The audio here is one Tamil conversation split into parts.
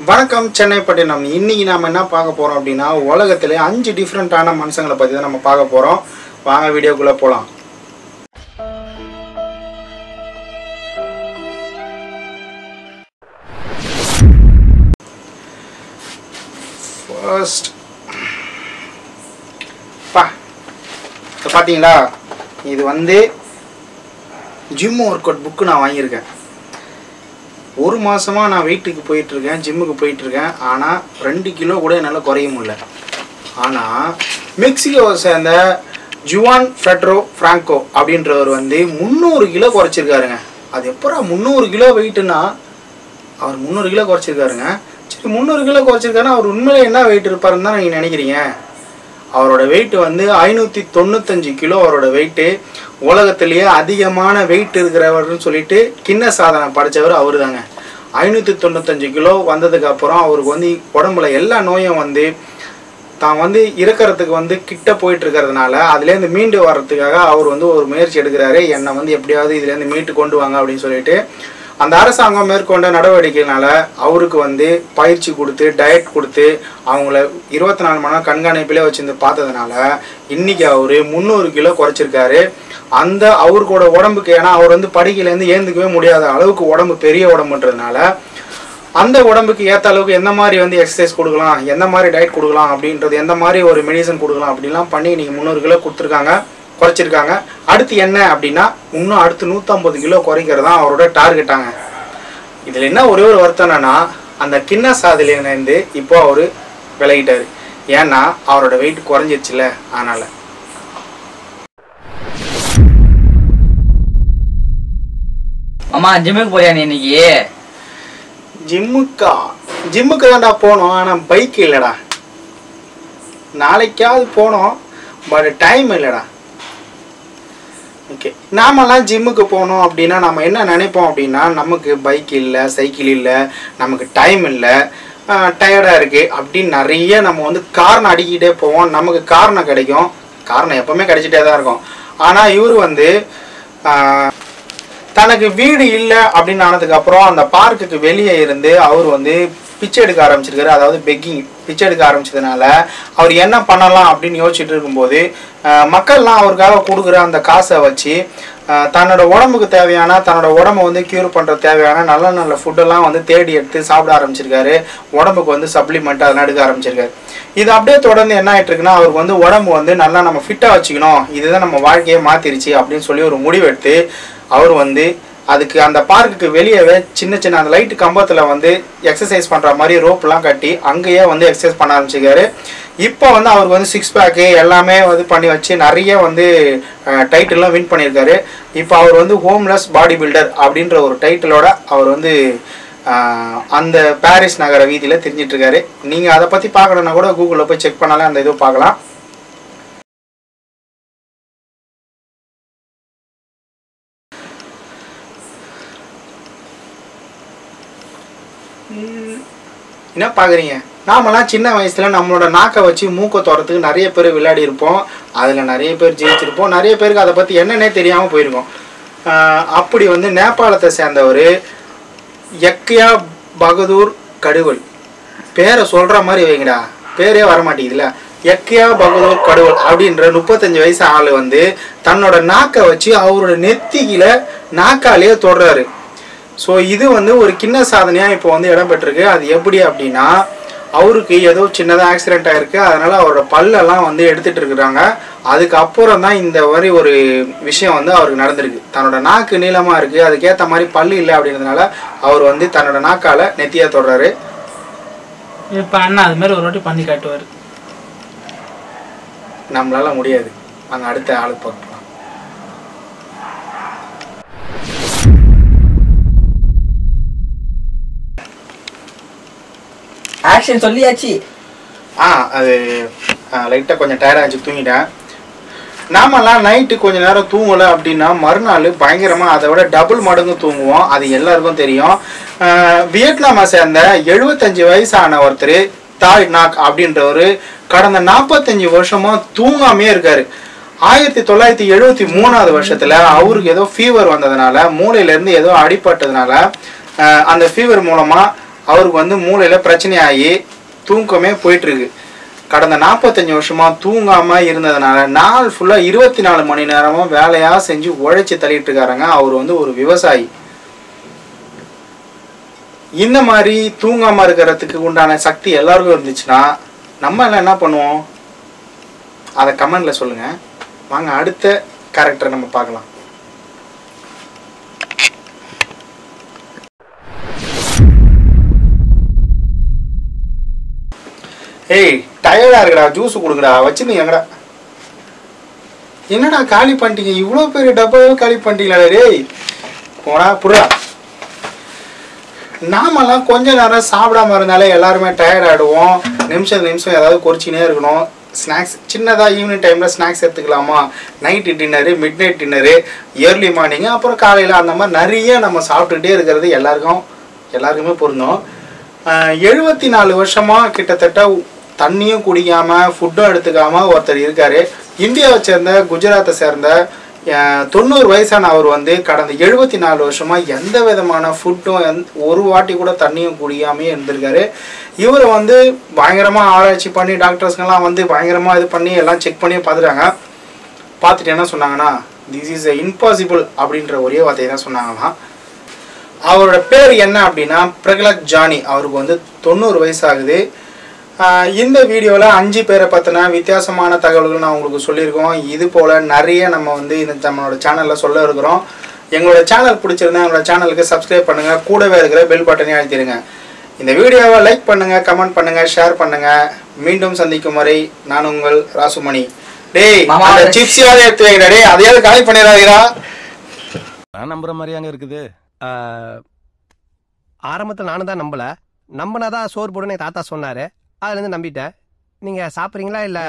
வணக்கம் சென்னை பட்டினம் இன்னைக்கு நாம என்ன பார்க்க போறோம் அப்படின்னா உலகத்திலே அஞ்சு டிஃப்ரெண்ட்டான மனுஷங்களை பத்தி தான் நம்ம பார்க்க போறோம். வாங்க வீடியோக்குள்ள போலாம். ஃபர்ஸ்ட் பா பார்த்தீங்களா? இது வந்து ஜிம் ஒர்க் அவுட் புக்கு நான் வாங்கியிருக்கேன். ஒரு மாதமாக நான் வெயிட்டுக்கு போயிட்டுருக்கேன் ஜிம்முக்கு போயிட்டுருக்கேன். ஆனால் ரெண்டு கிலோ கூட என்னால் குறைய முடியல. ஆனால் மெக்சிகோவை சேர்ந்த ஜுவான் ஃபெட்ரோ ஃப்ராங்கோ அப்படின்றவர் வந்து முந்நூறு கிலோ குறைச்சிருக்காருங்க. அது எப்பரா முந்நூறு கிலோ வெயிட்டுன்னா அவர் முந்நூறு கிலோ குறைச்சிருக்காருங்க. சரி முந்நூறு கிலோ குறைச்சிருக்காருன்னா அவர் உண்மையிலே என்ன வெயிட் இருப்பாருன்னு தான் நீங்கள் நினைக்கிறீங்க? அவரோட வெயிட் வந்து ஐநூற்றி தொண்ணூத்தஞ்சு கிலோ அவரோட வெயிட்டு உலகத்திலேயே அதிகமான வெயிட் இருக்கிறவர்னு சொல்லிட்டு கிண்ண சாதனை படைச்சவர் அவரு தாங்க ஐநூற்றி தொண்ணூத்தஞ்சு கிலோ வந்ததுக்கு அப்புறம் அவருக்கு வந்து உடம்புல எல்லா நோயும் வந்து தான் வந்து இறக்கிறதுக்கு வந்து கிட்ட போயிட்டு இருக்கிறதுனால அதுலேருந்து மீண்டு வர்றதுக்காக அவர் வந்து ஒரு முயற்சி எடுக்கிறாரு. என்னை வந்து எப்படியாவது இதுலேருந்து மீட்டு கொண்டு வாங்க அப்படின்னு சொல்லிட்டு அந்த அரசாங்கம் மேற்கொண்ட நடவடிக்கைனால அவருக்கு வந்து பயிற்சி கொடுத்து டயட் கொடுத்து அவங்கள இருபத்தி நாலு மணி நேரம் கண்காணிப்பிலே வச்சிருந்து பார்த்ததுனால இன்னைக்கு அவர் முந்நூறு கிலோ குறைச்சிருக்காரு. அந்த அவருக்கோட உடம்புக்கு ஏன்னா அவர் வந்து படிக்கையிலேருந்து ஏந்துக்கவே முடியாத அளவுக்கு உடம்பு பெரிய உடம்புன்றதுனால அந்த உடம்புக்கு ஏற்ற அளவுக்கு எந்த மாதிரி வந்து எக்ஸசைஸ் கொடுக்கலாம் எந்த மாதிரி டயட் கொடுக்கலாம் அப்படின்றது எந்த மாதிரி ஒரு மெடிசன் கொடுக்கலாம் அப்படிலாம் பண்ணி நீங்கள் முந்நூறு கிலோ கொடுத்துருக்காங்க. குறைச்சிருக்காங்க. அடுத்து என்ன அப்படின்னா இன்னும் அடுத்து நூற்றம்பது கிலோ குறைக்கிறது தான் அவரோட டார்கெட்டாங்க இதில் என்ன ஒரே ஒரு வருத்தம் என்னன்னா அந்த கிண்ண சாதனையிலேருந்து இப்போ அவர் விலகிட்டாரு. ஏன்னா அவரோட வெயிட் குறைஞ்சிருச்சுல அதனால். அம்மா ஜிம்முக்கு போறியா நீ இன்னைக்கு? ஜிம்முக்கா ஜிம்முக்கு தான்டா போனோம் ஆனால் பைக் இல்லைடா. நாளைக்காவது போனோம் பட் டைம் இல்லைடா. ஓகே நாமெல்லாம் ஜிம்முக்கு போனோம் அப்படின்னா நம்ம என்ன நினைப்போம் அப்படின்னா நமக்கு பைக் இல்லை சைக்கிள் இல்லை நமக்கு டைம் இல்லை டயர்டாக இருக்குது அப்படின்னு நிறைய நம்ம வந்து காரணம் அடிக்கிட்டே போவோம். நமக்கு காரணம் கிடைக்கும். காரணம் எப்போவுமே கிடைச்சிட்டே தான் இருக்கும். ஆனால் இவர் வந்து தனக்கு வீடு இல்லை அப்படின்னு ஆனதுக்கப்புறம் அந்த பார்க்குக்கு வெளியே இருந்து அவர் வந்து பிச்சை எடுக்க ஆரம்பிச்சிருக்காரு. அதாவது பெக்கிங் பிச்சை எடுக்க ஆரம்பிச்சதுனால அவர் என்ன பண்ணலாம் அப்படின்னு யோசிச்சுட்டு இருக்கும்போது மக்கள்லாம் அவருக்காக கொடுக்குற அந்த காசை வச்சு தன்னோட உடம்புக்கு தேவையான தன்னோட உடம்ப வந்து க்யூர் பண்ணுற தேவையான நல்ல நல்ல ஃபுட்டெல்லாம் வந்து தேடி எடுத்து சாப்பிட ஆரம்பிச்சிருக்காரு. உடம்புக்கு வந்து சப்ளிமெண்ட் அதெல்லாம் எடுக்க ஆரம்பிச்சிருக்காரு. இது அப்படியே தொடர்ந்து என்ன ஆகிட்டுருக்குன்னா அவருக்கு வந்து உடம்பு வந்து நல்லா நம்ம ஃபிட்டாக வச்சுக்கணும். இதுதான் நம்ம வாழ்க்கையை மாற்றிருச்சு அப்படின்னு சொல்லி ஒரு முடிவெடுத்து அவர் வந்து அதுக்கு அந்த பார்க்குக்கு வெளியவே சின்ன சின்ன அந்த லைட்டு கம்பத்தில் வந்து எக்ஸசைஸ் பண்ணுற மாதிரி ரோப்லாம் கட்டி அங்கேயே வந்து எக்ஸசைஸ் பண்ண ஆரம்பிச்சிருக்காரு இப்போ வந்து அவருக்கு வந்து சிக்ஸ் பேக்கு எல்லாமே வந்து பண்ணி வச்சு நிறைய வந்து டைட்டில்லாம் வின் பண்ணியிருக்காரு. இப்போ அவர் வந்து ஹோம்லெஸ் பாடி பில்டர் அப்படின்ற ஒரு டைட்டிலோட அவர் வந்து அந்த பாரிஸ் நகர வீதியில் தெரிஞ்சிட்ருக்காரு. நீங்கள் அதை பற்றி பார்க்கணுன்னா கூட கூகுளில் போய் செக் பண்ணாலே அந்த இது பார்க்கலாம். என்ன பார்க்குறீங்க? நாமெல்லாம் சின்ன வயசில் நம்மளோட நாக்கை வச்சு மூக்கை துறத்துக்கு நிறைய பேர் விளையாடி இருப்போம். அதில் நிறைய பேர் ஜெயிச்சிருப்போம். நிறைய பேருக்கு அதை பற்றி என்னன்னே தெரியாமல் போயிருக்கோம் அப்படி வந்து நேபாளத்தை சேர்ந்தவர் எக்கியா பகதூர் கடுவல். பேரை சொல்கிற மாதிரி வைங்கடா. பேரே வரமாட்டேங்குதுல்ல. எக்கியா பகதூர் கடவுள் அப்படின்ற முப்பத்தஞ்சு வயசு ஆள் வந்து தன்னோட நாக்கை வச்சு அவரோட நெத்தியில நாக்காலேயே தொடுறாரு. ஸோ இது வந்து ஒரு கிண்ண சாதனையாக இப்போ வந்து இடம்பெற்றிருக்கு. அது எப்படி அப்படின்னா அவருக்கு ஏதோ சின்னதாக ஆக்சிடென்ட் ஆயிருக்கு. அதனால அவரோட பல்லெல்லாம் வந்து எடுத்துட்டு இருக்கிறாங்க. அதுக்கப்புறம் தான் இந்த மாதிரி ஒரு விஷயம் வந்து அவருக்கு நடந்திருக்கு. தன்னோட நாக்கு நீளமாக இருக்குது அதுக்கேற்ற மாதிரி பல்லு இல்லை அப்படின்றதுனால அவர் வந்து தன்னோட நாக்கால நெத்தியா தொடுறாரு. இப்போ அண்ணா அது மாதிரி ஒரு வாட்டி பண்ணி காட்டுவார். நம்மளால முடியாது. நாங்கள் அடுத்த ஆளுக்கு பார்க்கலாம் ஆக்ஷன் சொல்லியாச்சு. ஆ அது லைட்டாக கொஞ்சம் டயர்டாகிச்சு தூங்கிட்டேன். நாமெல்லாம் நைட்டு கொஞ்ச நேரம் தூங்கலை அப்படின்னா மறுநாள் பயங்கரமாக அதை விட டபுள் மடங்கு தூங்குவோம். அது எல்லாருக்கும் தெரியும். வியட்நாமை சேர்ந்த எழுபத்தஞ்சு வயசான ஒருத்தர் தாய் நாக் அப்படின்றவர் கடந்த நாற்பத்தஞ்சு வருஷமாக தூங்காமே இருக்காரு. ஆயிரத்தி தொள்ளாயிரத்தி எழுபத்தி மூணாவது வருஷத்தில் அவருக்கு ஏதோ ஃபீவர் வந்ததுனால மூளையிலேருந்து ஏதோ அடிபட்டதுனால அந்த ஃபீவர் மூலமாக அவருக்கு வந்து மூளையில் பிரச்சனையாகி தூக்கமே போயிட்டுருக்கு. கடந்த நாற்பத்தஞ்சு வருஷமாக தூங்காமல் இருந்ததுனால நாள் ஃபுல்லாக இருபத்தி நாலு மணி நேரமும் வேலையாக செஞ்சு உழைச்சி தள்ளிட்டு இருக்காருங்க. அவர் வந்து ஒரு விவசாயி. இந்த மாதிரி தூங்காமல் இருக்கிறதுக்கு உண்டான சக்தி எல்லாருக்கும் இருந்துச்சுன்னா நம்ம எல்லாம் என்ன பண்ணுவோம்? அதை கமெண்டில் சொல்லுங்கள் வாங்க அடுத்த கேரக்டரை நம்ம பார்க்கலாம். ஏய் டயர்டா இருக்குடா ஜூஸ் கொடுக்குடா வச்சுருந்தீங்கடா எங்கடா? என்னடா காலி பண்ணிட்டீங்க? இவ்வளோ பெரிய டப்பாவே காலி பண்ணிட்டீங்களா டேய். போனா புடுடா. நாமெல்லாம் கொஞ்ச நேரம் சாப்பிடாம இருந்தாலே எல்லாருமே டயர்ட் ஆகிடுவோம் நிமிஷம் நிமிஷம் ஏதாவது குறிச்சினே இருக்கணும். ஸ்நாக்ஸ் சின்னதாக ஈவினிங் டைமில் ஸ்நாக்ஸ் எடுத்துக்கலாமா? Night dinner midnight dinner early morning அப்புறம் காலையில் அந்த மாதிரி நிறைய நம்ம சாப்பிட்டுக்கிட்டே இருக்கிறது எல்லாருக்கும் எல்லாருக்குமே பொருந்தும். எழுபத்தி நாலு வருஷமாக கிட்டத்தட்ட தண்ணியும் குடிக்காமல் ஃபுட்டும் எடுத்துக்காமல் ஒருத்தர் இருக்கார். இந்தியாவை சேர்ந்த குஜராத்தை சேர்ந்த தொண்ணூறு வயசான அவர் வந்து கடந்த எழுபத்தி நாலு வருஷமாக எந்த விதமான ஃபுட்டும் எந் ஒரு வாட்டி கூட தண்ணியும் குடிக்காமே இருந்திருக்காரு. இவரை வந்து பயங்கரமாக ஆராய்ச்சி பண்ணி டாக்டர்ஸ்கெல்லாம் வந்து பயங்கரமாக இது பண்ணி எல்லாம் செக் பண்ணி பார்த்துட்டாங்க. பார்த்துட்டு என்ன சொன்னாங்கன்னா திஸ் இஸ் இம்பாசிபிள் அப்படின்ற ஒரே வார்த்தையை தான் சொன்னாங்கன்னா அவரோட பேர் என்ன அப்படின்னா பிரகலத் ஜானி. அவருக்கு வந்து தொண்ணூறு வயசாகுது இந்த வீடியோவில் அஞ்சு பேரை பற்றின வித்தியாசமான தகவல்கள் நான் உங்களுக்கு சொல்லியிருக்கோம். இது போல் நிறைய நம்ம வந்து இந்த நம்மளோட சேனலில் சொல்ல இருக்கிறோம். எங்களோட சேனல் பிடிச்சிருந்தா எங்களோட சேனலுக்கு சப்ஸ்கிரைப் பண்ணுங்கள் கூடவே இருக்கிற பெல் பட்டனையும் அழுத்திடுங்க. இந்த வீடியோவை லைக் பண்ணுங்கள் கமெண்ட் பண்ணுங்கள் ஷேர் பண்ணுங்கள் மீண்டும் சந்திக்கும் வரை நான் உங்கள் ராசுமணி. டேய் சிப்ஸியாவது எடுத்து வைங்கடா டேய் அதையாவது காலி பண்ணிடாதீரா நான் நம்புற மாதிரியாங்க இருக்குது. ஆரம்பத்தில் நானும் தான் நம்பல. நம்பினாதான் சோறு போடுன்னு தாத்தா சொன்னாரு. அதுல இருந்து நம்பிட்டேன். நீங்க சாப்பிடுறீங்களா இல்ல?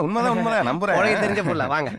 உண்மைதான் உண்மைதான். நம்புறேன். தெரிஞ்ச பொருளா? வாங்க.